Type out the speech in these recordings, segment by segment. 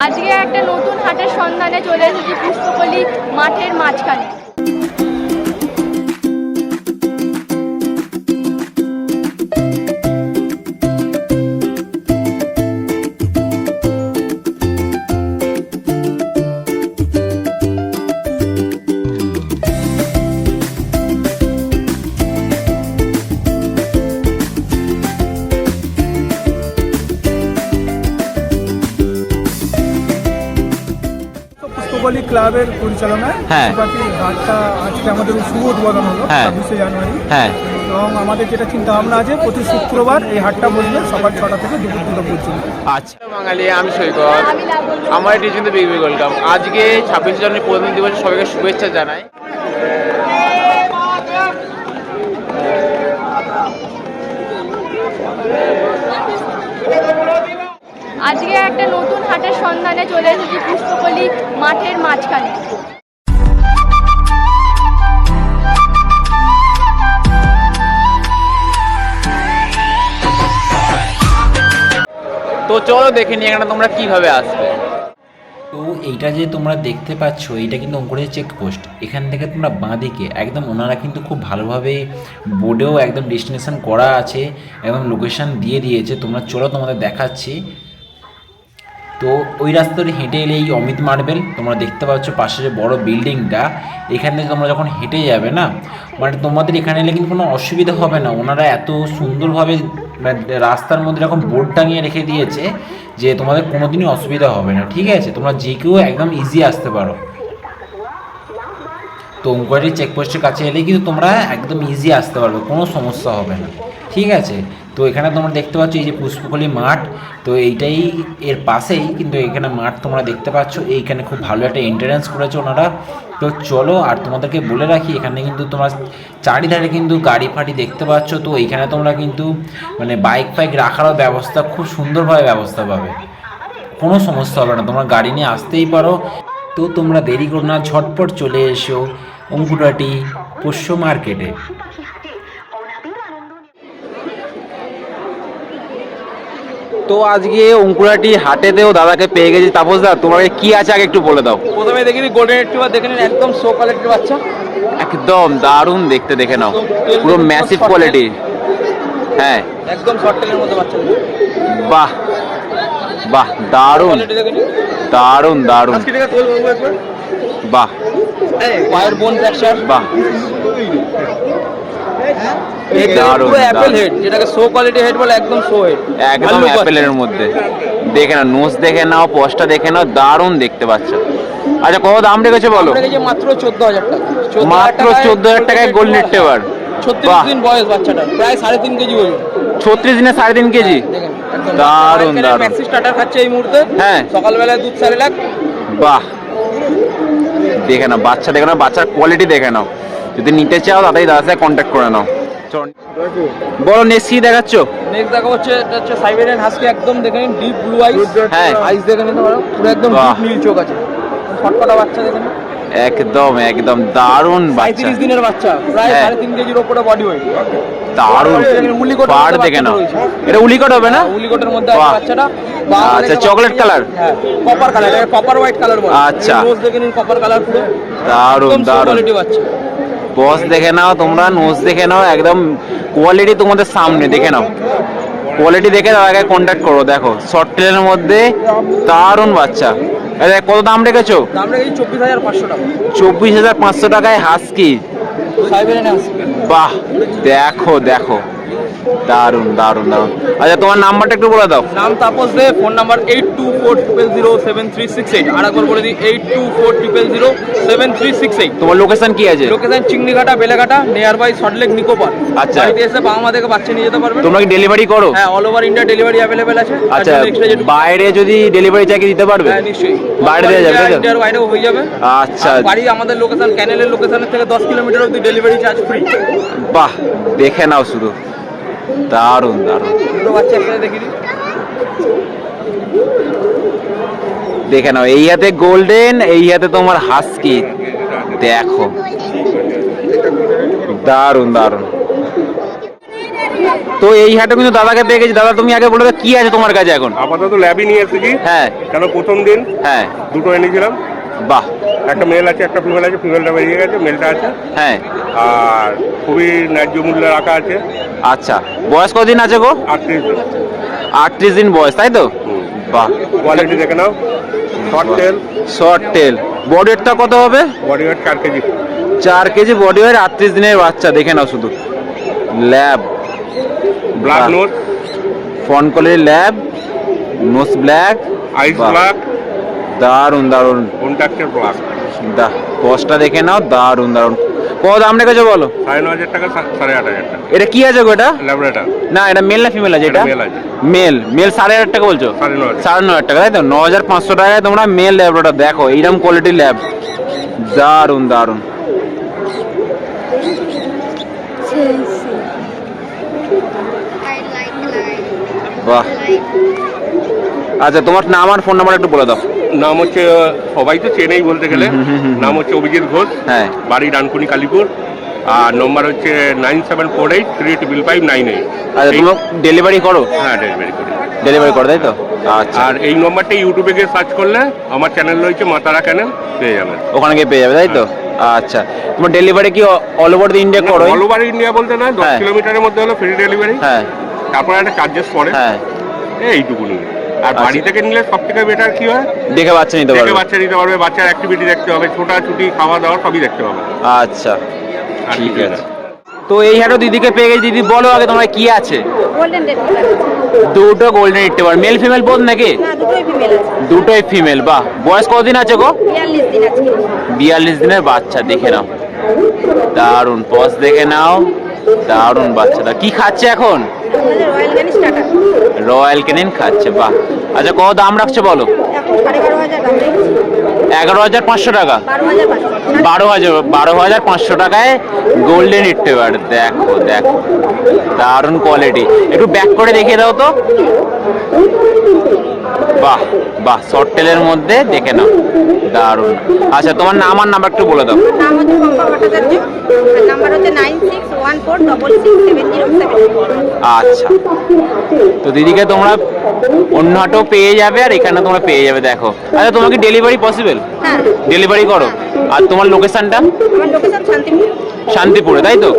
আজকে একটা নতুন হাটের সন্ধানে চলে এসেছি পুষ্পকলি মাঠের মাঝখানে। ক্লাবের পরিচালনায় হ্যাঁ। হাটটা আজকে আমাদের শুভ উদ্বোধন হলো হ্যাঁ। ছাব্বিশে জানুয়ারি। হ্যাঁ। এবং আমাদের যেটা চিন্তা ভাবনা আছে প্রতি শুক্রবার এই হাটটা বসবে সকাল ছটা থেকে দুপুর দুটো পর্যন্ত। আচ্ছা। বাঙালি আমি সৈকত। আমার এটি কিন্তু বিগ বিগ ওয়েলকাম। আজকে ছাব্বিশে জানুয়ারি প্রথম দিবসে সবাইকে শুভেচ্ছা জানাই। আজকে একটা নতুন হাটের সন্ধানে চলে এসেছি পুষ্পকলি মাঠের মাঝখানে। তো চলো দেখে নিই এখানে তোমরা কীভাবে আসবে। তো এইটা যে তোমরা দেখতে পাচ্ছ এইটা কিন্তু অঙ্কুরের চেকপোস্ট এখান থেকে তোমরা বাঁ দিকে একদম ওনারা কিন্তু খুব ভালোভাবে বোর্ডেও একদম ডেস্টিনেশন করা আছে একদম লোকেশন দিয়ে দিয়েছে। তোমরা চলো তোমাদের দেখাচ্ছি। তো ওই রাস্তা ধরে হেঁটে এলে এই অমিত মার্বেল। তোমরা দেখতে পাচ্ছ পাশে যে বড় বিল্ডিংটা। এখান থেকে তোমরা যখন হেঁটে যাবে না মানে তোমাদের এখানে এলে কিন্তু কোনো অসুবিধা হবে না। ওনারা এত সুন্দরভাবে মানে রাস্তার মধ্যে এরকম বোর্ড টাঙিয়ে রেখে দিয়েছে যে তোমাদের কোনোদিনই অসুবিধা হবে না, ঠিক আছে? তোমরা যে কেউ একদম ইজি আসতে পারো। তো উনকোয়ারি চেকপোস্টের কাছে এলে কিন্তু তোমরা একদম ইজি আসতে পারবে, কোনো সমস্যা হবে না, ঠিক আছে? তো এখানে তোমরা দেখতে পাচ্ছ এই যে পুষ্পকলি মাঠ, তো এইটাই এর পাশেই, কিন্তু এখানে মাঠ তোমরা দেখতে পাচ্ছ, এইখানে খুব ভালো একটা এন্ট্রান্স করেছে ওনারা। তো চলো, আর তোমাদেরকে বলে রাখি, এখানে কিন্তু তোমরা চারিধারে কিন্তু গাড়ি ফাড়ি দেখতে পাচ্ছ, তো এইখানে তোমরা কিন্তু মানে বাইক ফাইক রাখারও ব্যবস্থা, খুব সুন্দরভাবে ব্যবস্থা পাবে। কোনো সমস্যা হবে না, তোমরা গাড়ি নিয়ে আসতেই পারো। তো তোমরা দেরি করো না, ঝটপট চলে এসো অঙ্কুরাটি পোষ্য মার্কেটে তো আজকে অঙ্কুরাটি হাটেতেও দাদাকে পেয়ে গেছি। তাপস দা তোমার কি আছে আগে একটু বলে দাও। প্রথমে দেখে নিই গোল্ডেন রিট্রিভার দেখে নিন একদম শো কোয়ালিটির বাচ্চা। একদম দারুণ দেখতে দেখে নাও। পুরো ম্যাসিভ কোয়ালিটি হ্যাঁ। একদম শর্ট টেলের মধ্যে বাচ্চা। বাহ। বাহ দারুণ। দারুণ দারুণ। বাহ। পায়ের বোন ফ্র্যাকচার বাহ। হেড দারুণ, অ্যাপেল হেড যেটাকে শো কোয়ালিটি হেড বলে একদম অ্যাপেলের মধ্যে। দেখে নাও নোস দেখে নাও পোস্টটা দেখে নাও দারুণ দেখতে পাচ্ছ। আচ্ছা কত দাম রেখেছে বলো? মাত্র চোদ্দ হাজার টাকা। মাত্র চোদ্দ হাজার টাকায় গোল্ডেন টেবার ছত্রিশ দিন বয়স বাচ্চাটা প্রায় সাড়ে তিন কেজি ওজন ছত্রিশ দিনে সাড়ে তিন কেজি? একদম দারুণ, দারুণ। খাচ্ছে এই মুহূর্তে। হ্যাঁ। সকালবেলায় দুধ সাড়ে লাখ। বাহ। দেখে নাও বাচ্চা দেখে নাও বাচ্চার কোয়ালিটি দেখে নাও। যদি নিতে চাও তাড়াতাড়ি দাদা সাথে কন্ট্যাক্ট করে নাও। বড় নেক্সট কি দেখাচ্ছ? নেক্সট দেখা হচ্ছে এটা হচ্ছে সাইবেরিয়ান হাস্কি একদম দেখে নিন ডিপ ব্লু আইস হ্যাঁ। আইস দেখে নিতে পারো পুরো একদম ডিপ নীল চোখ আছে। ফটফটা বাচ্চা দেখে নিন একদম একদম দারুণ বাচ্চা। পঁয়ত্রিশ দিনের বাচ্চা প্রায় হ্যাঁ। সাড়ে তিন কেজির ওপরে বডি ওয়েট দারুণ। মধ্যে দেখে নাও এটা উলিকট হবে না? উলিকটের মধ্যে আছে বাচ্চাটা। আচ্ছা, colour? হ্যাঁ কপার কালার এটা কপার হোয়াইট কালার বলে। আচ্ছা। নোজ দেখে নিন কপার কালার পুরো। দারুণ দারুণ। কোয়ালিটি বাচ্চা। বস দেখে নাও তোমরা নোজ দেখে নাও একদম কোয়ালিটি তোমাদের সামনে দেখে নাও। কোয়ালিটি দেখে আগে কন্ট্যাক্ট করো দেখো। শর্ট ট্রেনের মধ্যে দারুণ বাচ্চা। কত দাম রেখেছো? দাম রেখেছি চব্বিশ হাজার পাঁচশো টাকা। চব্বিশ হাজার পাঁচশো টাকায় হাসকি। বাহ দেখো দেখো। দারুণ দারুণ দারুণ। আচ্ছা তোমার নাম্বারটা একটু বলে দাও। নাম Tapas Dey phone number eight two four triple zero seven three six eight আর একবার বলে দিই eight two four triple zero seven three six eight তোমার লোকেশন কি আছে? Location Chingrighata Beleghata near by Salt Lake Nicco Park আচ্ছা। বাড়িতে এসে বাবা মা থেকে বাচ্চা নিয়ে যেতে পারবেন তোমরা কি ডেলিভারি করো? হ্যাঁ all over India delivery available আছে। আচ্ছা বাইরে যদি ডেলিভারি চাই দিতে পারবে? হ্যাঁ নিশ্চয়ই। বাইরে দেওয়া যাবে, ইন্ডিয়ার বাইরেও হয়ে যাবে। আচ্ছা। বাড়ি আমাদের লোকেশন ক্যানেলের লোকেশনের থেকে দশ কিলোমিটার অব্দি ডেলিভারি চার্জ ফ্রি বাহ দেখে নাও শুধু। দারুণ দারুণ। দুটো বাচ্চা একসাথে দেখি নাও এই হাতে গোল্ডেন এই হাতে তোমার হাস্কি দেখো। দারুণ দারুণ। তো এই হাটে কিন্তু দাদাকে পেয়ে গেছি দাদা তুমি আগে বলে দাও কি আছে তোমার কাছে এখন? আপাতত ল্যাবই নিয়ে এসেছি। হ্যাঁ। কেন প্রথম দিন? হ্যাঁ। দুটো এনেছিলাম। বাহ। একটা মেল আছে একটা ফিমেল আছে ফিমেলটা বেরিয়ে গেছে মেলটা আছে। হ্যাঁ। আর খুবই ন্যায্য মূল্যে রাখা আছে। আচ্ছা। বয়স কদিন আছে গো? আটত্রিশ দিন। আটত্রিশ দিন বয়স তাই তো। বাহ। কোয়ালিটি দেখে নাও। Short tail short tail body ওয়েটটা কত হবে? বডি ওয়েট চার কেজি। চার কেজি বডি ওয়েট আটত্রিশ দিনের বাচ্চা দেখে নাও শুধু। Lab black. নোট ফন কলের lab nose black eyes black দারুণ দারুণ কন্ট্রাক্টের ব্ল্যাক দা কষ্টটা দেখে নাও দারুণ দারুণ কত দাম রেখেছো বলো? সাড়ে ন হাজার টাকা সাড়ে আট হাজার টাকা। এটা কি আছে গো এটা? ল্যাবরেটার না এটা মেল না ফিমেল আছে এটা? আছে। মেল মেল সাড়ে হাজার টাকা বলছো? সাড়ে ন হাজার। টাকা তাই তো? ন হাজার পাঁচশো টাকায় তোমরা মেল ল্যাবরেটর দেখো এইরকম কোয়ালিটির ল্যাব দারুণ দারুণ বাহ। আচ্ছা তোমার নাম আর ফোন নাম্বার একটু বলে দাও। নাম হচ্ছে সবাই তো চেনেই বলতে গেলে। নাম হচ্ছে অভিজিৎ ঘোষ হ্যাঁ। বাড়ি ডানকুনি কালীপুর। আর নম্বর হচ্ছে nine seven four eight three triple five nine eight আচ্ছা ডেলিভারি করো? হ্যাঁ ডেলিভারি করি। ডেলিভারি করো তাই তো? আচ্ছা। আর এই নম্বরটা ইউটিউবে গিয়ে সার্চ করলে আমার চ্যানেল রয়েছে মাতারা চ্যানেল পেয়ে যাবেন ওখানে গিয়ে পেয়ে যাবে তাই তো? আচ্ছা। তোমার ডেলিভারি কি অল ওভার দি ইন্ডিয়া করো? অল ওভার ইন্ডিয়া বলতে না দশ হ্যাঁ। কিলোমিটারের মধ্যে হলো ফ্রি ডেলিভারি হ্যাঁ। তারপরে একটা চার্জেস পড়ে। হ্যাঁ। এইটুকুনি। আর। বাড়ি থেকে নিলে সব থেকে বেটার কি হয়? দেখে বাচ্চা নিতে পারবে। বাচ্চা নিতে পারবে বাচ্চার অ্যাক্টিভিটি দেখতে হবে ছোটাছুটি খাওয়া দাওয়া সবই দেখতে হবে। আচ্ছা আর ঠিক আছে। তো এই হাটও দিদিকে পেয়ে গেছি। দিদি বলো আগে তোমার কি আছে? দুটো গোল্ডেন রিট্রিভার মেল ফিমেল বোধ নাকি? দুটোই ফিমেল বাহ বয়স কতদিন আছে গো? বিয়াল্লিশ বিয়াল্লিশ দিনের বাচ্চা দেখে নাও। দারুণ পজ দেখে নাও। দারুণ বাচ্চাটা। কি খাচ্ছে এখন? রয়্যাল কেনিন খাচ্ছে বাহ। আচ্ছা কত দাম রাখছে বলো? এগারো হাজার পাঁচশো টাকা? বারো হাজার বারো হাজার পাঁচশো টাকায় গোল্ডেন রিট্রিভার দেখো দেখো। দারুণ কোয়ালিটি একটু ব্যাক করে দেখিয়ে দাও তো। বাহ বাহ শর্ট টেলের মধ্যে দেখে নাও দারুণ। আচ্ছা তোমার নাম আর নাম্বার একটু বলে দাও। নাম হচ্ছে পম্পা ভট্টাচার্য নাম্বার হচ্ছে nine six one four double six seven zero seven আচ্ছা তো দিদিকে তোমরা অন্য হাটেও পেয়ে যাবে আর এখানে তোমরা পেয়ে যাবে দেখো। আচ্ছা তোমার কি ডেলিভারি পসিবল ডেলিভারি করো। আর তোমার লোকেশনটা আমার লোকেশন শান্তিপুর। শান্তিপুরে তাই তো?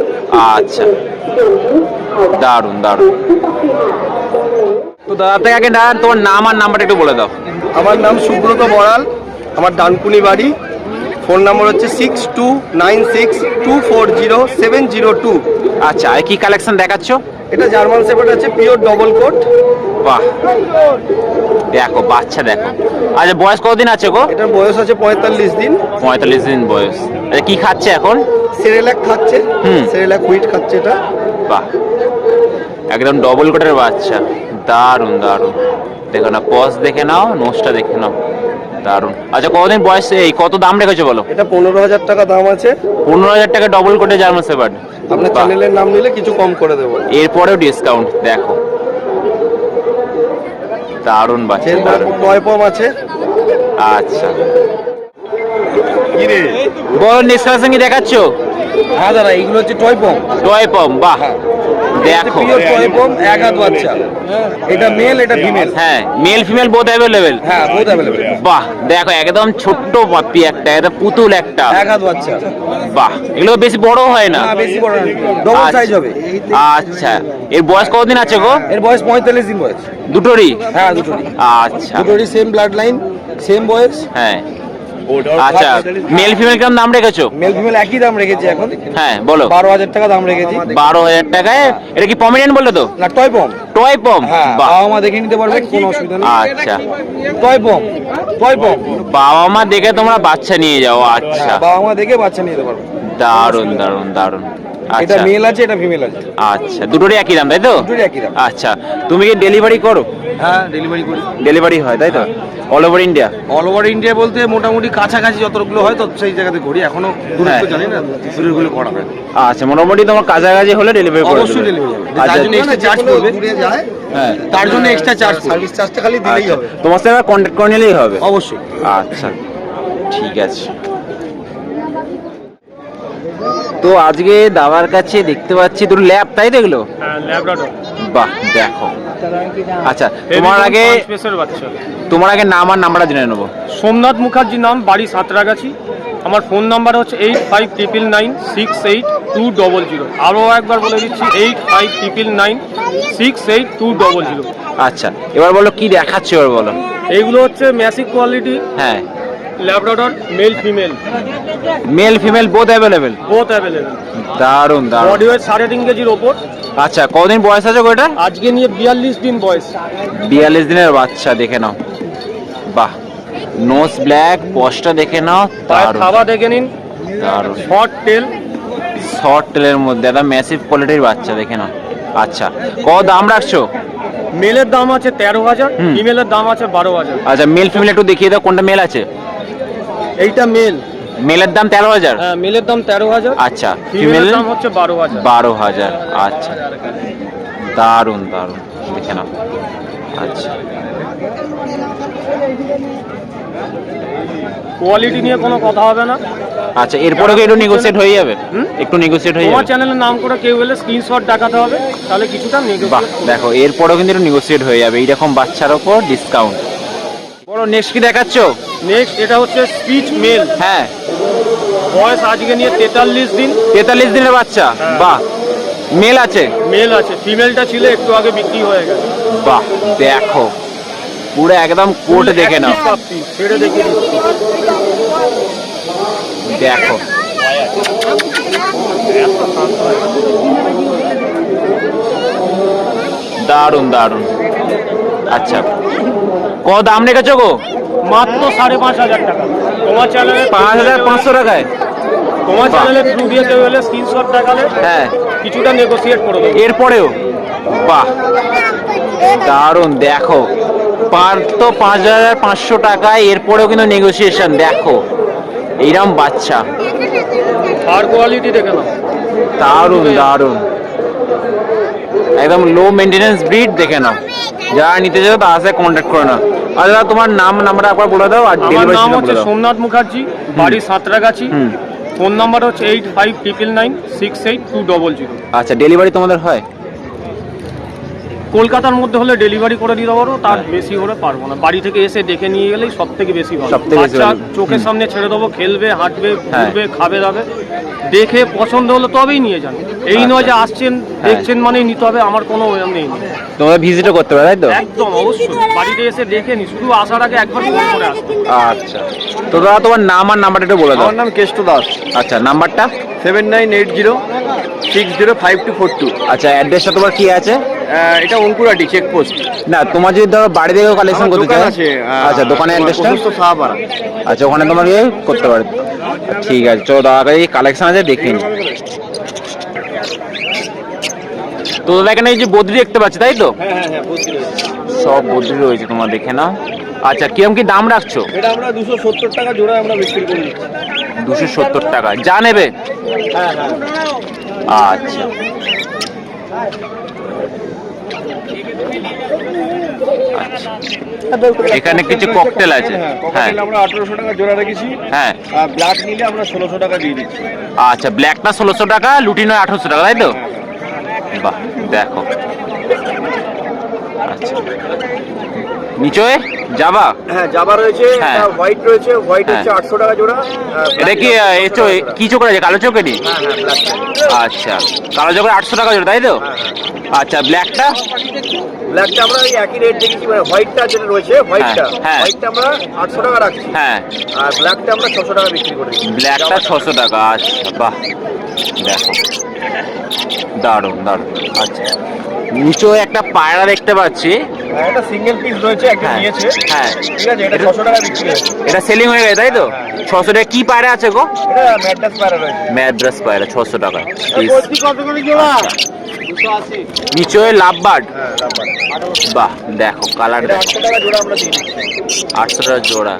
আচ্ছা দারুণ দারুণ। তো দাদা থেকে আগে দাদা তোমার নাম আর নাম্বারটা একটু বলে দাও। আমার নাম সুব্রত বড়াল আমার ডানকুনি বাড়ি। ফোন নাম্বার হচ্ছে six two nine six two four zero seven zero two. আচ্ছা আর কি কালেকশন দেখাচ্ছ? এটা জার্মান সেপার্ট আছে পিওর ডবল কোট। বাহ। দেখো বাচ্চা দেখো। আচ্ছা বয়স কতদিন আছে গো? এটার বয়স আছে পঁয়তাল্লিশ দিন। পঁয়তাল্লিশ দিন বয়স। আচ্ছা কি খাচ্ছে এখন? সেরেলাক খাচ্ছে। হুম। সেরেলাক হুইট খাচ্ছে এটা। বাহ। একদম ডবল কোটের বাচ্চা। দারুণ দারুণ। দেখো না পজ দেখে নাও নোজটা দেখে নাও। দারুণ। আচ্ছা কতদিন বয়স এই? কত দাম রেখেছো বলো? এটা পনেরো হাজার টাকা দাম আছে। পনেরো হাজার টাকা ডবল কোটে জার্মান সেপার্ড আপনার চ্যানেলের নাম নিলে কিছু কম করে দেবো। এরপরেও ডিসকাউন্ট দেখো। দারুণ বাচ্চা দারুণ। টয় পম আছে। আচ্ছা। বলো নিষ্কাশন কি দেখাচ্ছ? হ্যাঁ দাদা এইগুলো হচ্ছে টয় পম টয় পম বাহ। দেখো। পিওর টয় পম এক হাত বাচ্চা। এটা মেল এটা ফিমেল হ্যাঁ মেল ফিমেল বোথ অ্যাভেলেবেল হ্যাঁ বোধ অ্যাভেলেবেল বাহ দেখো একদম ছোট্ট পাপ্পি একটা এটা পুতুল একটা। এক হাত বাচ্চা। বাহ এগুলো বেশি বড় হয় না। না বেশি বড় ডবল আচ্ছা। সাইজ হবে। আচ্ছা। এর বয়স কতদিন আছে গো? এর বয়স পঁয়তাল্লিশ দিন বয়স। দুটোরই? হ্যাঁ দুটোরই। আচ্ছা। দুটোরই সেম ব্লাড লাইন সেম বয়স। হ্যাঁ। আচ্ছা মেল ফিমেল কেমন দাম রেখেছো? মেল ফিমেল একই দাম রেখেছি এখন। হ্যাঁ বলো। বারো হাজার টাকা দাম রেখেছি। বারো হাজার টাকায়? এটা কি পমিডিয়ান বললে তো? না টয় পম টয় পম বাবা মা দেখে নিতে পারবে কোনো অসুবিধা নেই। আচ্ছা। টয় পম টয় পম বাবা মা দেখে তোমরা বাচ্চা নিয়ে যাও আচ্ছা। হ্যাঁ, বাবা মা দেখে বাচ্চা নিতে পারবে। দারুণ দারুণ দারুণ এটা আচ্ছা। মেল আছে এটা ফিমেল আছে। আচ্ছা দুটোরই একই দাম তাই তো? দুটোরই একই দাম। আচ্ছা তুমি কি ডেলিভারি করো? হ্যাঁ ডেলিভারি করি। ডেলিভারি হয় তাই তো? All over India all over India বলতে মোটামুটি কাছাকাছি যতগুলো হয় তো সেই জায়গাতে করি এখনও দূরত্ব হ্যাঁ। জানি না দূরেরগুলো করা হয়। আচ্ছা মোটামুটি তোমার কাছাকাছি হলে ডেলিভারি করে অবশ্যই ডেলিভারি আচ্ছা, তার জন্য এক্সট্রা চার্জ পড়বে। হ্যাঁ। তার জন্য এক্সট্রা চার্জ সার্ভিস চার্জটা খালি দিলেই আচ্ছা, হবে। তোমার সাথে কন্ট্যাক্ট করে নিলেই হবে? অবশ্যই। আচ্ছা ঠিক আছে। তো আজকে দাদার কাছে দেখতে পাচ্ছি তোর ল্যাব তাই দেখল হ্যাঁ ল্যাবরাডর বাহ দেখো। আচ্ছা তোমার আগে তোমার আগে নাম আর নাম্বারটা জেনে নেব। সোমনাথ মুখার্জির নাম বাড়ি সাঁতরাগাছি। আমার ফোন নাম্বার হচ্ছে eight five triple nine six eight two double zero. আরও একবার বলে দিচ্ছি eight five triple nine six eight two double zero. আচ্ছা এবার বলো কি দেখাচ্ছে এবার বলো। এইগুলো হচ্ছে ম্যাসিক কোয়ালিটি। হ্যাঁ। Labrador male female male female both available both available দারুণ দারুণ বডি ওয়েট সাড়ে তিন কেজির ওপর। আচ্ছা কতদিন বয়স আছে এটা আজকে নিয়ে বিয়াল্লিশ দিন বয়স। বিয়াল্লিশ দিনের বাচ্চা দেখে নাও। বাহ নোজ ব্ল্যাক পশটা দেখে নাও দারুণ খাওয়া দেখে নিন। দারুণ শর্ট টেল শর্ট টেলের মধ্যে একটা ম্যাসিভ কোয়ালিটির বাচ্চা দেখে নাও। আচ্ছা কত দাম রাখছো? মেলের দাম আছে তেরো হাজার। ফিমেলের দাম আছে বারো হাজার। আচ্ছা মেল ফিমেল একটু দেখিয়ে দাও কোনটা মেল আছে? এইটা মেল। মেলের দাম তেরো হাজার? হ্যাঁ মেলের দাম তেরো হাজার। আচ্ছা ফিমেলের দাম হচ্ছে বারো হাজার। বারো হাজার আচ্ছা। দারুণ দারুণ দেখে নাও। আচ্ছা। কোয়ালিটি নিয়ে কোনো কথা হবে না। আচ্ছা এরপরে কি একটু নেগোসিয়েট হয়ে যাবে? একটু নেগোসিয়েট হয়ে যাবে। চ্যানেলের নাম করে কেউ এলে স্ক্রিনশট দেখাতে হবে তাহলে কিছুটা বাহ দেখো এরপরেও কিন্তু একটু নেগোসিয়েট হয়ে যাবে। এইরকম বাচ্চার ওপর ডিসকাউন্ট বলো নেক্সট কি দেখাচ্ছ? নেক্সট এটা হচ্ছে স্পিচ মেল হ্যাঁ। বয়স আজকে নিয়ে তেতাল্লিশ দিন। তেতাল্লিশ দিনের বাচ্চা? বাহ। মেল আছে? মেল আছে। ফিমেলটা ছিল একটু আগে বিক্রি হয়ে গেছে। বাহ দেখো। পুরো একদম কোট দেখে নাও। একই ছেড়ে দেখে দেখো। দারুণ দারুণ আচ্ছা। কত দাম রেখেছো গো? মাত্র সাড়ে পাঁচ হাজার টাকা। তোমার চ্যানেলে পাঁচ হাজার পাঁচশো টাকায়? তোমার চ্যানেলে থ্রু দিয়ে কেউ এলে স্ক্রিনশট দেখালে হ্যাঁ। কিছুটা নেগোসিয়েট করে দেবো। এরপরেও? বাহ। দারুণ দেখো। পার তো পাঁচ হাজার পাঁচশো টাকায় এরপরেও কিন্তু নেগোসিয়েশন দেখো। এইরকম বাচ্চা। আর কোয়ালিটি দেখে নাও। দারুণ দারুণ একদম লো মেনটেন্স ব্রিড দেখে নাও। যারা নিতে চাও তার সাথে কন্ট্যাক্ট করে নাও। আর দাদা তোমার নাম নাম্বার একবার বলে দাও আর আমার নাম হচ্ছে সোমনাথ মুখার্জি বাড়ি সাঁতরাগাছি। গাছি ফোন নাম্বার হচ্ছে eight five triple nine six eight two double zero আচ্ছা ডেলিভারি তোমাদের হয়? কলকাতার মধ্যে হলে ডেলিভারি করে দিতে পারো তার বেশি হলে পারব না। বাড়ি থেকে এসে দেখে নিয়ে গেলেই সব থেকে বেশি ভালো। বাচ্চা চোখের সামনে ছেড়ে দেবো খেলবে হাঁটবে হ্যাঁ। ঘুরবে খাবে দাবে। দেখে পছন্দ হলে তবেই নিয়ে যান। এই নয় যে আসছেন হ্যাঁ। দেখছেন মানেই নিতে হবে আমার কোনো ওরম নেই। তোমরা ভিজিটও করতে পারো তাই তো? একদম অবশ্যই। বাড়িতে এসে দেখে নি শুধু আসার আগে একবার ফোন করে আসবে। আচ্ছা। তো দাদা তোমার নাম আর নাম্বারটা একটু বলে দাও। আমার নাম কেষ্ট দাস। আচ্ছা নাম্বারটা? Seven nine eight zero six zero five two four two. আচ্ছা অ্যাড্রেসটা তোমার কি আছে? এটা অঙ্কুরাটি চেকপোস্ট না তোমার যদি ধরো বাড়ি থেকেও কালেকশন করতে চাও আচ্ছা দোকানে অ্যাড্রেসটা সাহাপাড়া আচ্ছা ওখানে তোমার ইয়ে করতে পারো। ঠিক আছে চলো দাদা কাছে কালেকশন আছে দেখে নি তো দাদা এখানে এই যে বদ্রি দেখতে পাচ্ছি তাই তো? হ্যাঁ হ্যাঁ হ্যাঁ সব বদ্রি রয়েছে তোমার দেখে নাও। আচ্ছা কিরম কি দাম রাখছো? এটা আমরা দুশো সত্তর টাকা জোড়া আমরা বিক্রি করি দুশো সত্তর টাকা যা নেবে? হ্যাঁ হ্যাঁ। আচ্ছা। এখানে কিছু ককটেল আছে। হ্যাঁ আমরা আঠারোশো টাকা জোড়া রেখেছি। হ্যাঁ। আর ব্ল্যাক নিলে আমরা ষোলোশো টাকা দিয়ে দিচ্ছি। আচ্ছা ব্ল্যাকটা ষোলোশো টাকা লুটিনো আঠারোশো টাকা তাই তো? বাহ দেখো। আচ্ছা। নিচয়ে? যাবা হ্যাঁ জাবা রয়েছে হ্যাঁ। হোয়াইট রয়েছে হোয়াইট হ্যাঁ। হচ্ছে আটশো টাকা জোড়া এটা কি আহ, এ চো- কি চোখ আছে কালো চোখেরই আচ্ছা কালো চোখের আটশো টাকা জোড়া তাই তো? আচ্ছা ব্ল্যাকটা ব্ল্যাকটা আমরা ওই একই রেট দেখেছি মানে হোয়াইটটা যেটা রয়েছে হোয়াইটটা হ্যাঁ। হোয়াইটটা আমরা আটশো টাকা রাখছি। হ্যাঁ। আর ব্ল্যাকটা আমরা ছশো টাকা বিক্রি করি ব্ল্যাকটা ছশো টাকা আচ্ছা বাহ। দেখো। দারুণ দারুণ। আচ্ছা নিচেও একটা পায়রা দেখতে পাচ্ছি। হ্যাঁ, এটা সিঙ্গেল পিস রয়েছে একটা হ্যাঁ, নিয়েছে। হ্যাঁ। ঠিক আছে এটা ছশো টাকা বিক্রি হয়েছে। এটা সেলিং হয়ে গেছে তাই তো? ছশো টাকা কি পায়রা আছে গো? এটা ম্যাড্রাস প্যারা রয়েছে। ম্যাড্রাস পায়রা ছশো টাকা পিস কত করে জোড়া নিচয়ে লাভ বার্ড হ্যাঁ বাহ দেখো কালার দেখো। আটশো টাকা জোড়া আমরা দিই আটশো টাকা জোড়া।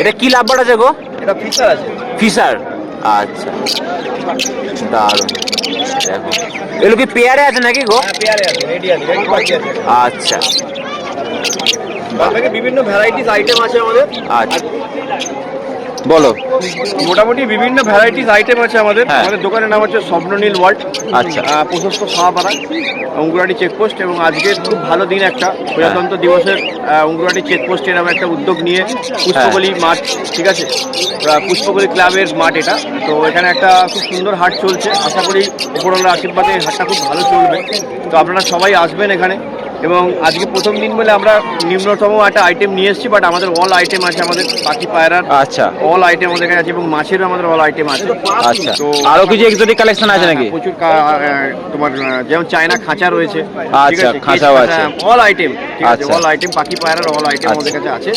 এটা কি লাভ বার্ড আছে গো? এটা ফিচার আছে। ফিশার? আচ্ছা। দারুণ। দেখো। এগুলো কি পেয়ারে আছে নাকি গো? হ্যাঁ আচ্ছা। তার বিভিন্ন ভ্যারাইটিস আইটেম আছে আমাদের। আচ্ছা। বলো। মোটামুটি বিভিন্ন ভ্যারাইটিস আইটেম আছে আমাদের। হ্যাঁ। আমাদের দোকানের নাম হচ্ছে স্বপ্ননীল ওয়ার্ল্ড আচ্ছা। প্রশস্ত সাহাপাড়া অঙ্গুরাটি চেকপোস্ট এবং আজকে খুব ভালো দিন একটা। প্রজাতন্ত্র দিবসের আহ, অঙ্গুরাটি চেকপোস্ট এরকম একটা উদ্যোগ নিয়ে পুষ্পকলি মাঠ ঠিক আছে? পুষ্পকলি ক্লাবের মাঠ এটা। তো এখানে একটা খুব সুন্দর হাট চলছে। আশা করি উপরওয়ালার আশীর্বাদে হাটটা খুব ভালো চলবে। তো আপনারা সবাই আসবেন এখানে। এবং আজকে প্রথম দিন বলে আমরা নিম্নতম একটা আইটেম নিয়ে এসেছি বাট আমাদের অল আইটেম আছে আমাদের পাখি পায়রার আচ্ছা। অল আইটেম আমাদের কাছে আছে এবং মাছেরও আমাদের অল আইটেম আছে। আচ্ছা। তো আরও কিছু এক্সোটিক কালেকশন আছে নাকি? হ্যাঁ, প্রচুর তোমার যেমন চায়না খাঁচা রয়েছে আচ্ছা, খাঁচাও আছে। অল আইটেম আচ্ছা। অল আইটেম পাখি পায়রার অল আইটেম আচ্ছা। আমাদের কাছে আছে।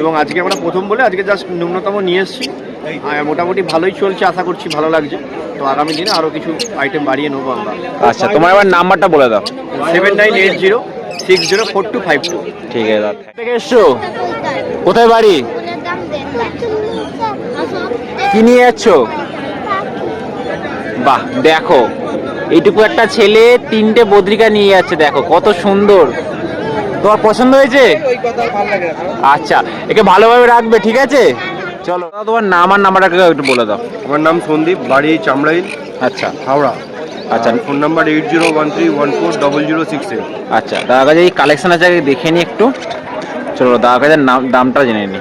এবং আজকে আমরা প্রথম বলে আজকে জাস্ট ন্যূনতম নিয়ে এসেছি। মোটামুটি ভালোই চলছে আশা করছি ভালো লাগছে। তো আগামী দিনে আরও কিছু আইটেম বাড়িয়ে নেব আমরা। আচ্ছা তোমার এবার নাম্বারটা বলে দাও। Seven nine eight zero six zero four two five two. ঠিক আছে দাদা। থেকে এসছো? কোথায় বাড়ি? কি নিয়ে যাচ্ছ? বাহ দেখো এইটুকু একটা ছেলে তিনটে বদ্রিকা নিয়ে যাচ্ছে দেখো কত সুন্দর। তোমার পছন্দ হয়েছে? আচ্ছা একে ভালোভাবে রাখবে ঠিক আছে? চলো। দাদা, তোমার নাম আর নাম্বারটাকে একটু বলে দাও। আমার নাম সন্দীপ বাড়ি চামড়াইল আচ্ছা। হাওড়া। আচ্ছা। Phone number eight zero one three one four double zero six eight. আচ্ছা দাদার কাছে এই কালেকশন আছে আগে দেখে নি একটু। চলো দাদার কাছে নাম দামটা জেনে নি।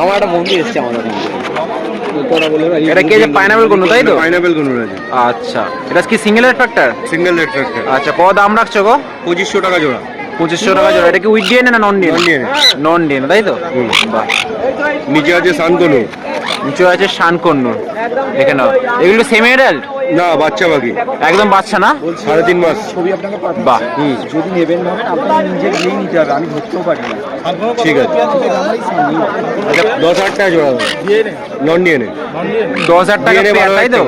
আমার একটা বন্ধু এসছে আমাদের এটা কি যে পাইনাপেল কোনো তাই তো? পাইনাপেল কোনো আছে আচ্ছা। এটা কি single factor single red factor আচ্ছা কত দাম রাখছো গো? পঁচিশশো টাকা জোড়া। পঁচিশশো টাকা জোড়া। এটা কি উইথ ডিএনএ না নন ডিএনএ নন ডিএনএ তাই তো? হুম। বাহ। নিচে আছে সানকনু নিচে আছে শানকন্নুর দেখে নাও। এগুলো সেমি অ্যাডাল্ট না বাচ্চা পাখি একদম বাচ্চা না? সাড়ে তিন মাস। বাহ। যদি নেবেন ভাবেন আপনার নিজের গিয়েই নিতে হবে আমি ধরতেও পারি ঠিক আছে। আচ্ছা দশ হাজার টাকা জোড়া। নন ডিএনএ দশ হাজার টাকা তাই তো?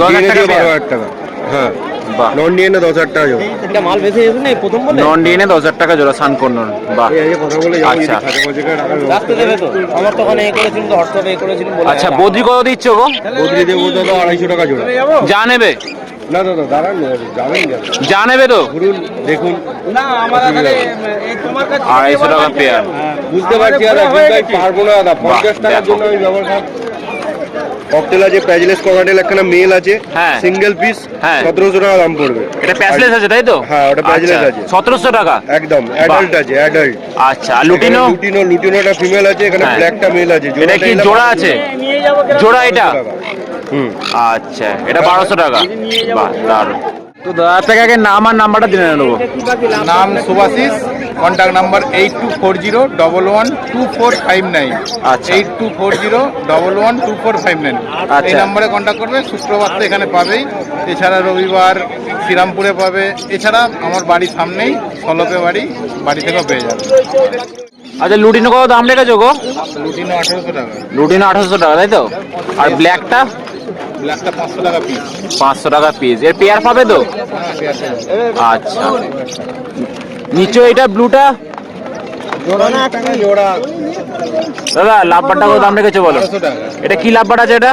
দশ হাজার টাকা বারো হাজার টাকা। হ্যাঁ। বাহ। নন ডিএনএ দশ হাজার টাকা জোড়া। এটা মাল বেঁচে যেত না প্রথম বলে? নন ডিএনএ দশ হাজার টাকা জোড়া শানকন্নুর বাহ। কথা বলে আচ্ছা। খাতা খরচা করে টাকার ব্যবস্থা রাখতে দেবে তো। আমার তো ওখানে এ করেছিলাম তো হোয়াটসঅ্যাপে এ করেছিলাম বলে আচ্ছা বদ্রি কত দিচ্ছ গো? বদলি দেবো দাদা আড়াইশো টাকা জোড়া। যা নেবে। না দাদা দাঁড়ান যাবেন যা নেবে তো। ঘুরুন দেখুন। না আমার তোমার কাছে আড়াইশো টাকা পেয়ার। বুঝতে পারছি দাদা পারব না দাদা। পঞ্চাশ টাকার জন্য আমি ব্যবহার খাব ককটেল আছে প্যাজলেস ককাটেল একখানা মেল আছে হ্যাঁ। সিঙ্গেল পিস হ্যাঁ। সতেরোশো টাকা দাম পড়বে। এটা প্যাসলেস আছে তাই তো? হ্যাঁ, ওটা patchless আছে। সতেরোশো টাকা? একদম অ্যাডাল্ট আছে অ্যাডাল্ট আচ্ছা আর লুটিনো? লুটিনো লুটিনোটা ফিমেল আছে এখানে। ব্ল্যাকটা মেল আছে এটা কি জোড়া আছে? জোড়া এটা? হুম। আচ্ছা এটা বারোশো টাকা। বাহ দারুণ। তো দাদার থেকে আগে নাম আর নাম্বারটা জেনে নেব। নাম Subhashis contact number eight two four zero double one two four five nine আচ্ছা। Eight two four zero double one two four five nine. এই নাম্বারে কন্ট্যাক্ট করবে শুক্রবার তো এখানে পাবেই। এছাড়া রবিবার শ্রীরামপুরে পাবে। এছাড়া আমার বাড়ির সামনেই সলপে বাড়ি বাড়ি থেকেও পেয়ে যাবে। আচ্ছা লুটিনো কত দাম রেখেছো গো? লুটিনো আঠেরোশো টাকা। লুটিনো আঠারোশো টাকা তাই তো? আর ব্ল্যাকটা? ব্ল্যাকটা পাঁচশো টাকা পিস পাঁচশো টাকা পিস এর পেয়ার পাবে তো? আচ্ছা। নিচে এটা ব্লুটা? দাদা লাভবারটা কত দাম রেখেছো বলো? এটা কি লাভবার আছে এটা?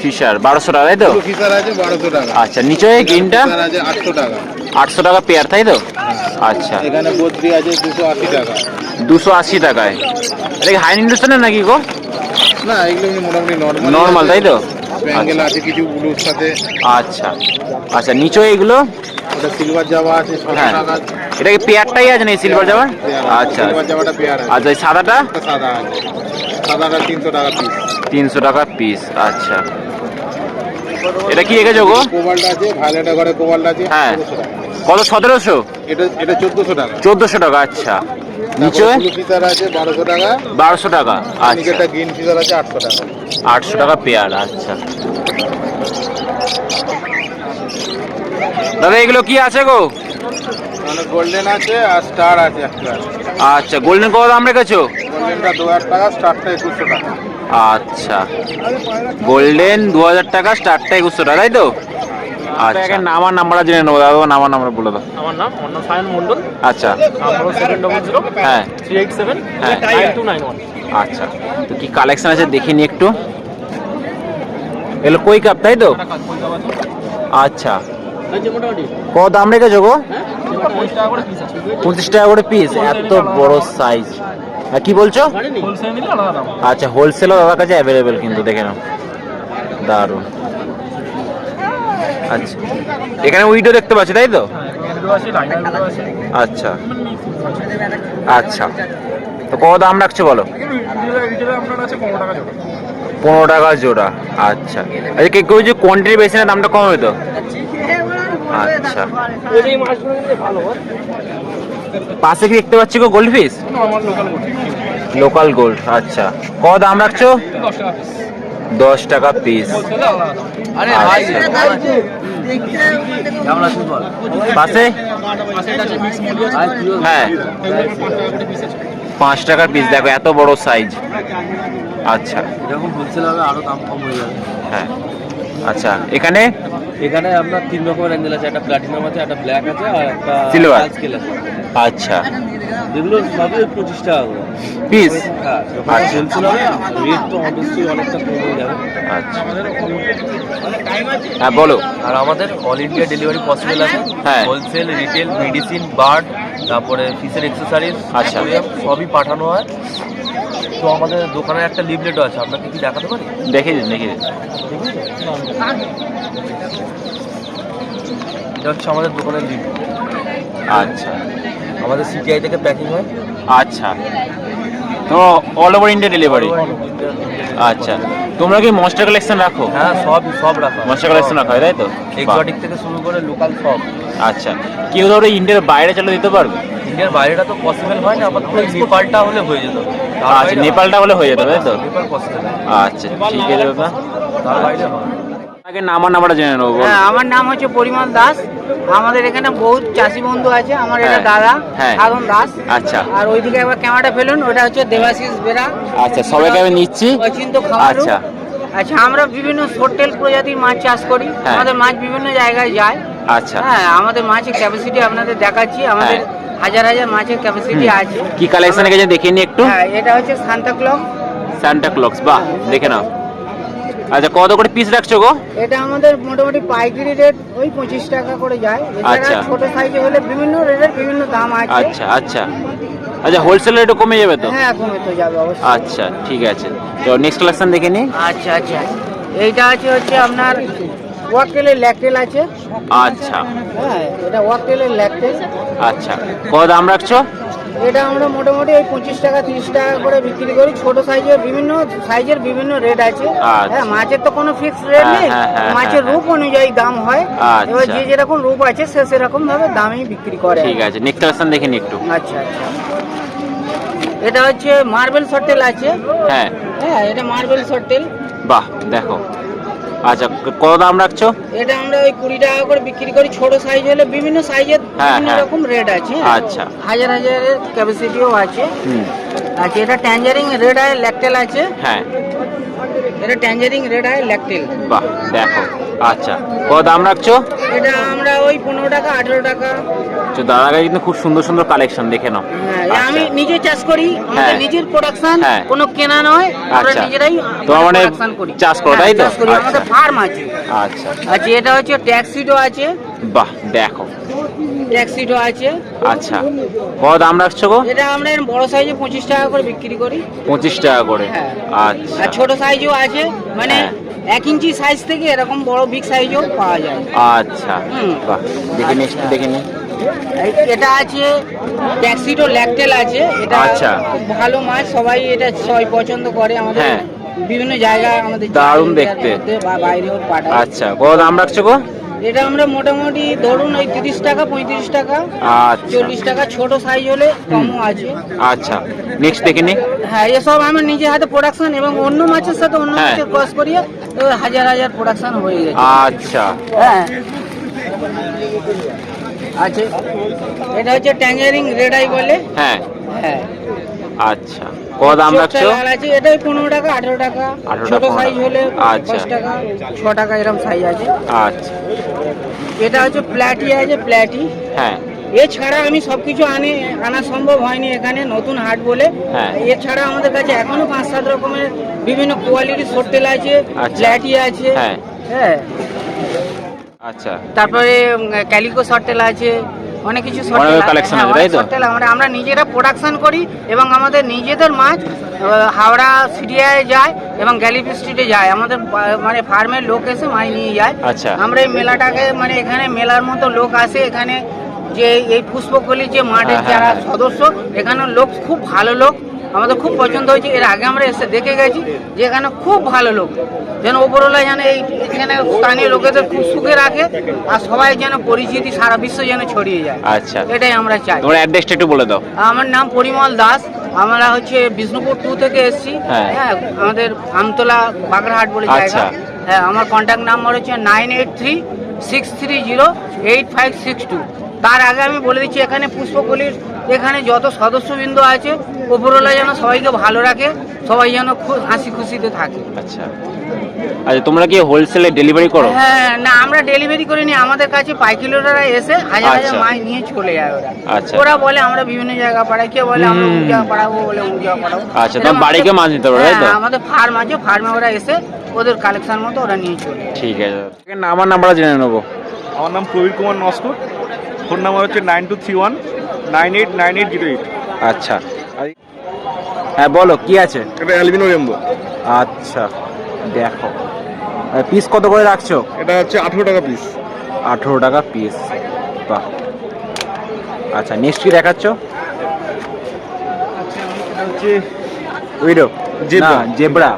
ফিশার। বারোশো টাকা তাই তো? আচ্ছা নিচে গ্রিনটা? আটশো টাকা। আটশো টাকা পেয়ার তাই তো? আচ্ছা। এখানে বদ্রি আছে দুশো আশি টাকা। দুশো আশি টাকায়। এটা কি হাই ইন্ডাস্ট্রিয়াল নাকি গো? না এগুলো মোটামুটি নর্মাল নর্মাল তাই তো? ব্যাঙ্গেল আছে কিছু ব্লুর সাথে। আচ্ছা। আচ্ছা নিচে এগুলো? ওটা সিলভার জামা আছে হ্যাঁ। এটা কি পেয়ারটাই আছে না সিলভার জামার আচ্ছা সিলভার জামাটা পেয়ার আছে। আচ্ছা এই সাদাটা? সাদা আছে। সাদাটা তিনশো টাকা পিস তিনশো টাকা পিস আচ্ছা। এটা কি রেখেছো গো? কোবাল্ট আছে ভায়োলেটা ঘরে কোবাল্ট আছে হ্যাঁ। 1700 কত সতেরোশো? এটা এটা চোদ্দশো টাকা। চোদ্দোশো টাকা আচ্ছা। নিচে? ফিচার আছে বারোশো টাকা। বারোশো টাকা আচ্ছা। নিচেরটা গ্রিন ফিচার আছে আটশো টাকা। আটশো টাকা পেয়ার আচ্ছা। দাদা এগুলো কি আছে গো? মানে গোল্ডেন আছে আর স্টার আছে একটা। আচ্ছা গোল্ডেন কত দাম রেখেছো? গোল্ডেনটা দু হাজার টাকা স্টারটা একুশশো টাকা। আচ্ছা। গোল্ডেন দু হাজার টাকা স্টারটা একুশশো টাকা তাই তো? আচ্ছা। নামার নাম্বারটা জেনে নেব দাদা নাম্বার বলে দাও। আমার নাম অন্য সায়ন মণ্ডল। আচ্ছা। আমার সেভেন ডবল জিরো হ্যাঁ। থ্রি এইট সেভেন হ্যাঁ। নাইন টু নাইন ওয়ান আচ্ছা। তো কি কালেকশন আছে দেখে নি একটু? এগুলো কই কাপ তাই তো? আচ্ছা। কত দাম রেখেছো গো? পঞ্চাশ টাকা করে পিস আছে। পঁচিশ টাকা করে পিস এত বড় সাইজ আর কি বলছো? আচ্ছা হোলসেলও দাদার কাছে অ্যাভেলেবেল কিন্তু দেখে নাও। দারুণ। আচ্ছা। এখানে উইডো দেখতে পাচ্ছি তাই তো? আচ্ছা। আচ্ছা। তো কত দাম রাখছো বলো? পনেরো টাকা জোড়া। আচ্ছা। আচ্ছা কেউ কেউ যে কোয়ান্টিটি বেশি না দামটা কম হতো আচ্ছা। পাশে কি দেখতে পাচ্ছি go goldfish local local gold আচ্ছা। কত দাম রাখছো? দশ টাকা পিস পাশে হ্যাঁ। পাঁচ টাকার পিস দেখো এত বড় সাইজ আচ্ছা। এরকম হোলসেল হবে আরও দাম কম হয়ে যাবে। হ্যাঁ। আচ্ছা এখানে? এখানে আপনার তিন রকমের অ্যাঙ্গেল আছে একটা প্লাটিনাম আছে একটা ব্ল্যাক আছে আর একটা Silver। স্কেল আছে। আচ্ছা। এগুলো সবই পঁচিশ টাকা করে। পিস হ্যাঁ যখন আচ্ছা। হবে রেট তো অবশ্যই অনেকটা কম হয়ে যাবে। আচ্ছা। হ্যাঁ বলো। আর আমাদের অল ইন্ডিয়া ডেলিভারি পসিবল আছে। হ্যাঁ। হোলসেল রিটেল মেডিসিন বার্ড তারপরে ফিসের এক্সেসারিজ আচ্ছা। সবই পাঠানো হয়। তো আমাদের দোকানে একটা লিভলেটও আছে আপনাকে কি দেখাতে পারি? দেখে দিন দেখে দিন। এটা হচ্ছে আমাদের দোকানের লিভলেট আচ্ছা। আমাদের সিটিআই থেকে প্যাকিং হয়। আচ্ছা। তো অল ওভার ইন্ডিয়া ডেলিভারি আচ্ছা। তোমরা কি মনস্টার কালেকশন রাখো? হ্যাঁ সব সব রাখা মনস্টার কালেকশন রাখো তাই তো? এক্সোটিক থেকে শুরু করে লোকাল সব। আচ্ছা। কেউ ধরো ইন্ডিয়ার বাইরে চলে দিতে পারবে? ইন্ডিয়ার বাইরেটা তো পসিবল হয় না আপাতত ওই নেপালটা হলে হয়ে যেত। আচ্ছা নেপালটা হলে হয়ে যেত তাই তো? আচ্ছা ঠিক আছে দাদা তার বাইরে হয় আগে নামার নাম্বারটা জেনে নেব হ্যাঁ আমার নাম হচ্ছে পরিমল দাস। আমাদের এখানে বহুত চাষি বন্ধু আছে আমার এটা হ্যাঁ, দাদা হ্যাঁ। সাধন দাস। আচ্ছা। আর ওইদিকে একবার ক্যামেরাটা ফেলুন ওটা হচ্ছে দেবাশিস বেরা। আচ্ছা সবাইকে আমি নিচ্ছি। আচ্ছা। আচ্ছা আমরা বিভিন্ন হোটেল প্রজাতির মাছ চাষ করি। হ্যাঁ। আমাদের মাছ বিভিন্ন জায়গায় যায়। আচ্ছা। হ্যাঁ আমাদের মাছের ক্যাপাসিটি আপনাদের দেখাচ্ছি। আমাদের। হাজার হাজার মাছের ক্যাপাসিটি আছে। কি কালেকশন গেছে দেখে নি একটু? হ্যাঁ এটা হচ্ছে সান্তা ক্লক সান্টা ক্লক্স বাহ দেখে নাও। আচ্ছা কত করে পিস রাখছো গো? এটা আমাদের মোটামুটি পাইকারি রেট ওই পঁচিশ টাকা করে যায়। আচ্ছা। ছোট সাইজে হলে বিভিন্ন রেটের বিভিন্ন দাম আছে। আচ্ছা আচ্ছা। আচ্ছা হোলসেল রেটও কমে যাবে তো? হ্যাঁ কমে তো যাবে অবশ্যই। আচ্ছা ঠিক আছে। তো নেক্সট কালেকশন দেখে নি। আচ্ছা আচ্ছা। এইটা আছে হচ্ছে আপনার ওয়াকটেলের ল্যাকটেল আছে। আচ্ছা। হ্যাঁ এটা ওয়াকটেলের ল্যাকটেল। আচ্ছা। কত দাম রাখছো? এটা আমরা মোটামুটি ওই পঁচিশ টাকা তিরিশ টাকা করে বিক্রি করি। ছোট সাইজের বিভিন্ন সাইজের বিভিন্ন রেট আছে। আচ্ছা। হ্যাঁ মাছের তো কোনো ফিক্স রেট হ্যাঁ, নেই। হ্যাঁ, হ্যাঁ, মাছের রূপ অনুযায়ী দাম হয়। আচ্ছা। এবার যে যেরকম রূপ আছে সে সেরকম ভাবে দামই বিক্রি করে। ঠিক আছে নেক্সট কালেকশন দেখে একটু। আচ্ছা আচ্ছা। এটা হচ্ছে মার্বেল সর্টেল আছে। হ্যাঁ। হ্যাঁ এটা মার্বেল সর্টেল বাহ দেখো। আচ্ছা কত দাম রাখছো? এটা আমরা ওই কুড়ি টাকা করে বিক্রি করি। ছোট সাইজ হলে বিভিন্ন সাইজের হ্যাঁ, বিভিন্ন হ্যাঁ। রকম রেট আছে আচ্ছা। হাজার হাজারের ক্যাপাসিটিও আছে। আচ্ছা এটা ট্যাঞ্জারিং রেড আছে ল্যাকটেল আছে। হ্যাঁ। এটা ট্যাঞ্জারিং রেড আই ল্যাকটেল বাহ দেখো আচ্ছা কত দাম রাখছো এটা আমরা ওই পনেরো টাকা আঠেরো টাকা তো দাদার কাছে কিন্তু খুব সুন্দর সুন্দর কালেকশন দেখে নাও হ্যাঁ আচ্ছা। আমি নিজে চাষ করি আমাদের হ্যাঁ। নিজের প্রোডাকশন হ্যাঁ। কোনো কেনা নয় আমরা আচ্ছা। নিজেরাই তোমার মানে চাষ করো, তাই তো? আচ্ছা। আমাদের ফার্ম আছে আচ্ছা আচ্ছা এটা হচ্ছে ট্যাক্সিডো আছে বাহ দেখো ট্যাক্সিডো আছে। আচ্ছা। কত দাম রাখছো গো? এটা আমরা এরম বড় সাইজে পঁচিশ টাকা করে বিক্রি করি। পঁচিশ টাকা করে। হ্যাঁ। আচ্ছা। আর ছোট সাইজও আছে। মানে হ্যাঁ। এক ইঞ্চি সাইজ থেকে এরকম বড় বিগ সাইজও পাওয়া যায়। আচ্ছা। হুম। বাহ। দেখে নি একটু দেখে নি এই- এটা আছে ট্যাক্সিডো ল্যাকটেল আছে। এটা আচ্ছা। খুব ভালো মাছ। সবাই এটা সবাই পছন্দ করে। আমাদের হ্যাঁ। বিভিন্ন জায়গায় আমাদের দারুণ দেখতে। বা বাইরেও পাঠায়। আচ্ছা। কত দাম রাখছো গো? এটা আমরা মোটামুটি ধরুন ওই তিরিশ টাকা পঁয়ত্রিশ টাকা আচ্ছা। চল্লিশ টাকা ছোট সাইজ হলে কমও আছে। আচ্ছা। নেক্সট দেখে নি। হ্যাঁ এসব আমার নিজের হাতে প্রোডাকশন এবং অন্য মাছের সাথে অন্য হ্যাঁ। মাছের ক্রস করিয়ে তো হাজার হাজার প্রোডাকশন হয়ে গেছে। আচ্ছা। হ্যাঁ। আচ্ছা। এটা হচ্ছে ট্যাঙ্গারিং রেড আই বলে। হ্যাঁ। হ্যাঁ। আচ্ছা। কত দাম রাখছো? আছে এটাই পনেরো টাকা আঠেরো টাকা। 18 ছোট সাইজ হলে আচ্ছা। দশ টাকা ছ টাকা এরকম সাইজ আছে। আচ্ছা। এটা হচ্ছে প্ল্যাটি আছে প্ল্যাটি হ্যাঁ। এছাড়া আমি সবকিছু আনি আনা সম্ভব হয়নি এখানে নতুন হাট বলে। হ্যাঁ। এছাড়া আমাদের কাছে এখনও পাঁচ সাত রকমের বিভিন্ন কোয়ালিটির হোটেল আছে আচ্ছা। প্ল্যাটি আছে। হ্যাঁ। হ্যাঁ। আচ্ছা। তারপরে ক্যালিকো সর্টেল আছে। অনেক কিছু অনেক আছে, তাই তো? আমরা আমরা নিজেরা প্রোডাকশন করি এবং আমাদের নিজেদের মাছ হাওড়া সিরিয়ায় যায় এবং গ্যালিপ স্ট্রিটে যায় আমাদের মানে ফার্মের লোক এসে মাছ নিয়ে যায় আচ্ছা। আমরা এই মেলাটাকে মানে এখানে মেলার মতো লোক আসে এখানে যে এই পুষ্পকলি যে মাঠের হ্যাঁ, হ্যাঁ, যারা হ্যাঁ। সদস্য এখানে লোক খুব ভালো লোক আমাদের খুব পছন্দ হয়েছে। এর আগে আমরা এসে দেখে গেছি যে এখানে খুব ভালো লোক। যেন ওপরওয়ালা যেন এই এখানে স্থানীয় লোকেদের খুব সুখে রাখে আর সবাই যেন পরিচিতি সারা বিশ্ব যেন ছড়িয়ে যায়। আচ্ছা। এটাই আমরা চাই। তোমার অ্যাড্রেসটা একটু বলে দাও। আমার নাম পরিমল দাস। আমরা হচ্ছে বিষ্ণুপুর টু থেকে এসেছি। হ্যাঁ। হ্যাঁ আমাদের আমতলা বাগড়াহাট বলে জায়গা। আচ্ছা। হ্যাঁ আমার কন্ট্যাক্ট নাম্বার হচ্ছে nine eight three six three zero eight five six two তার আগে আমি বলে দিচ্ছি এখানে পুষ্পকলির এখানে যত সদস্যবৃন্দ আছে ওপরওয়ালা যেন সবাইকে ভালো রাখে সবাই যেন খুব হাসি খুশিতে থাকে। আচ্ছা। আচ্ছা তোমরা কি হোলসেলে ডেলিভারি করো? হ্যাঁ না আমরা ডেলিভারি করিনি আমাদের কাছে পাইকিলোরা এসে হাজার হাজার আচ্ছা। মাছ নিয়ে চলে যায় ওরা। আচ্ছা। ওরা বলে আমরা বিভিন্ন জায়গা পাঠাই কে বলে আমরা জায়গা পাঠাবো বলে জায়গা পাঠাবো আচ্ছা, তোমার বাড়িকে আমাদের- মাছ নিতে পারো, তাই তো? হ্যাঁ, আমাদের ফার্ম আছে ফার্মে ওরা এসে ওদের কালেকশন মতো ওরা নিয়ে চলে ঠিক আছে। আমার নাম্বারটা জেনে নেব। আমার নাম প্রবীর কুমার নস্কর। ফোন নাম্বার হচ্ছে nine two three one nine eight nine eight zero eight. আচ্ছা। হ্যাঁ বলো কি আছে? এটা অ্যালবিনো রেমবো আচ্ছা দেখো। পিস কত করে রাখছো? এটা হচ্ছে আঠেরো টাকা পিস আঠেরো টাকা পিস বাহ। আচ্ছা নেক্সট কি দেখাচ্ছ? হচ্ছে উইডো। জেব্রা। না জেব্রা।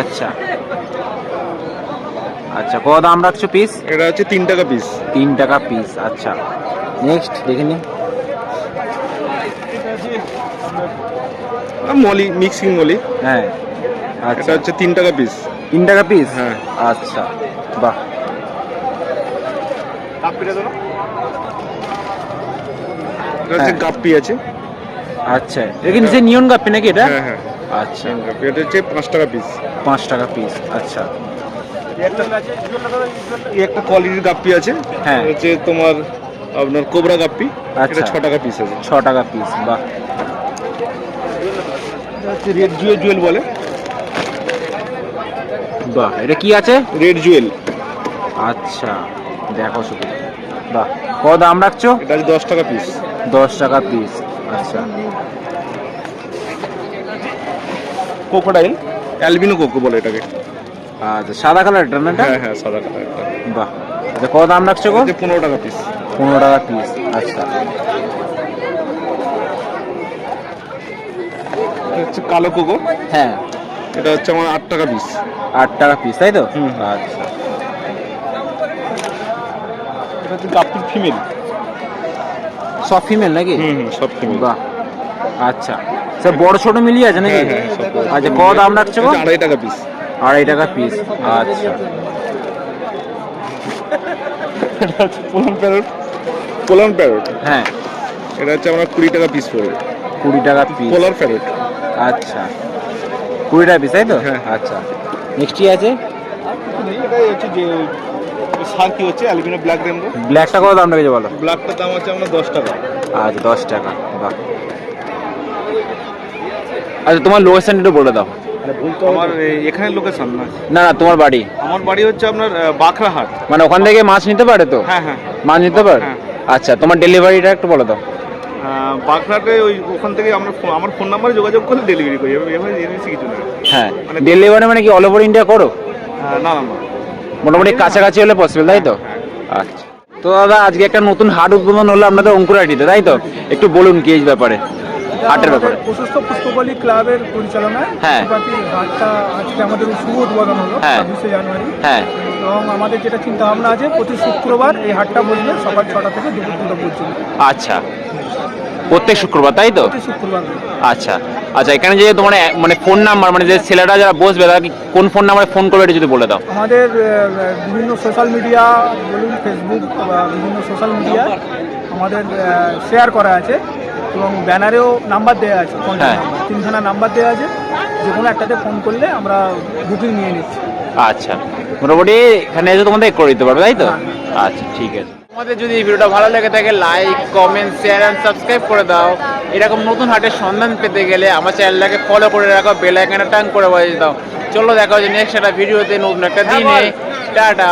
আচ্ছা। আচ্ছা কত দাম রাখছো পিস এটা হচ্ছে তিন টাকা পিস তিন টাকা পিস আচ্ছা। নেক্সট দেখে নি। Molly mixing molly. হ্যাঁ। এটা আচ্ছা হচ্ছে তিন টাকা পিস তিন টাকা পিস হ্যাঁ। আচ্ছা বাহ। হচ্ছে হ্যাঁ। গাপ্পি আছে। আচ্ছা এটা নিচে নিয়ন কাপি নাকি এটা? হ্যাঁ হ্যাঁ। আচ্ছা। গাপ্পি এটা হচ্ছে পাঁচ টাকা পিস পাঁচ টাকা পিস আচ্ছা। একটা কোয়ালিটির গাপ্পি আছে। হ্যাঁ। হচ্ছে তোমার আপনার কোবরা গাপ্পি এটা আচ্ছা। ছ টাকা পিস আছে। ছ টাকা পিস বাহ। হচ্ছে রেড জুয়েল জুয়েল বলে। বাহ এটা কি আছে? রেড জুয়েল আচ্ছা দেখো শুধু। বাহ। কত দাম রাখছো? এটা আছে দশ টাকা পিস দশ টাকা পিস আচ্ছা। কোকোডাইল অ্যালবিনো কোকো বলে এটাকে। আচ্ছা সাদা কালারটা না হ্যাঁ হ্যাঁ সাদা কালারটা বাহ। আচ্ছা কত দাম রাখছো গো? পনেরো টাকা পিস পনেরো টাকা পিস আচ্ছা। এটা হচ্ছে কালো কোকো হ্যাঁ। এটা হচ্ছে আমার আট টাকা পিস আট টাকা পিস তাই তো। আচ্ছা। এটা হচ্ছে গাপ্পির ফিমেল সব ফিমেল নাকি? হুম হুম সব ফিমেল বাহ। আচ্ছা। স্যার বড় ছোট মিলিয়ে আছে নাকি? হ্যাঁ, হ্যাঁ, আচ্ছা কত দাম রাখছো? আড়াই টাকা পিস আড়াই টাকা পিস আচ্ছা। পোলান প্যারট পোলান প্যারট হ্যাঁ। এটা হচ্ছে আমার কুড়ি টাকা পিস পড়বে কুড়ি টাকা পিস পোলার প্যারট আচ্ছা। কুড়ি টাকা পিস তাই তো? হ্যাঁ। আচ্ছা। নেক্সট কি আছে? সার কি হচ্ছে ব্ল্যাক রেমবো ব্ল্যাকটা কত দাম রেখেছে বলো? ব্ল্যাকটার দাম আছে আমরা দশ টাকা আচ্ছা দশ টাকা। বাহ। আচ্ছা তোমার লোকেশন একটু বলে দাও। আমার এই- এখানে লোকেশন না। না না তোমার বাড়ি। আমার বাড়ি হচ্ছে আপনার বাখরাহাট মানে ওখান থেকে মাছ নিতে পারে তো? হ্যাঁ হ্যাঁ। মাছ নিতে পারে? হ্যাঁ। আচ্ছা তোমার ডেলিভারিটা একটু বলে দাও। আহ, বাখরাহাটে ওই ওখান থেকে আমরা ফোন- আমার ফোন নাম্বারে যোগাযোগ করলে ডেলিভারি করি। এবার কিছু না হ্যাঁ মানে- ডেলিভারি মানে কি অল ওভার ইন্ডিয়া করো? না না না। মোটামুটি কাছাকাছি হলে পসিবল তাই তো? আচ্ছা। তো দাদা আজকে একটা নতুন হাট উদ্বোধন হলো আপনাদের অঙ্কুরাটিতে তাই তো? একটু বলুন কি এই ব্যাপারে হাটের ব্যাপারে। প্রশস্ত পুষ্পকলি ক্লাবের পরিচালনায় হ্যাঁ। হাটটা আজকে আমাদের শুভ উদ্বোধন হলো হ্যাঁ। ছাব্বিশে জানুয়ারি। হ্যাঁ। এবং আমাদের যেটা চিন্তা ভাবনা আছে প্রতি শুক্রবার এই হাটটা বসবে সকাল ছটা থেকে দুপুর দুটো পর্যন্ত। আচ্ছা। প্রত্যেক শুক্রবার তাই তো? শুক্রবার। আচ্ছা আচ্ছা এখানে যে তোমার মানে ফোন নাম্বার মানে যে ছেলেরা যারা বসবে তারা কি কোন ফোন নাম্বারে ফোন করবে এটা যদি বলে দাও? আমাদের বিভিন্ন সোশ্যাল মিডিয়া বলুন ফেসবুক বিভিন্ন সোশ্যাল মিডিয়া আমাদের শেয়ার করা আছে এবং ব্যানারেও নাম্বার দেওয়া আছে হ্যাঁ। তিনখানা নাম্বার দেওয়া আছে। যে কোনো একটাতে ফোন করলে আমরা বুকিং নিয়ে নিচ্ছি। আচ্ছা মোটামুটি এখানে এসে তোমাদের করে দিতে পারবে তাই তো? আচ্ছা ঠিক আছে। আমাদের যদি এই ভিডিওটা ভালো লেগে থাকে like comment share and subscribe করে দাও এরকম নতুন হাটের সন্ধান পেতে গেলে আমার চ্যানেলটাকে ফলো করে রাখো বেল আইকনটা টান করে বাজিয়ে দাও চলো দেখা হচ্ছে নেক্সট একটা ভিডিওতে নতুন একটা দিনে টাটা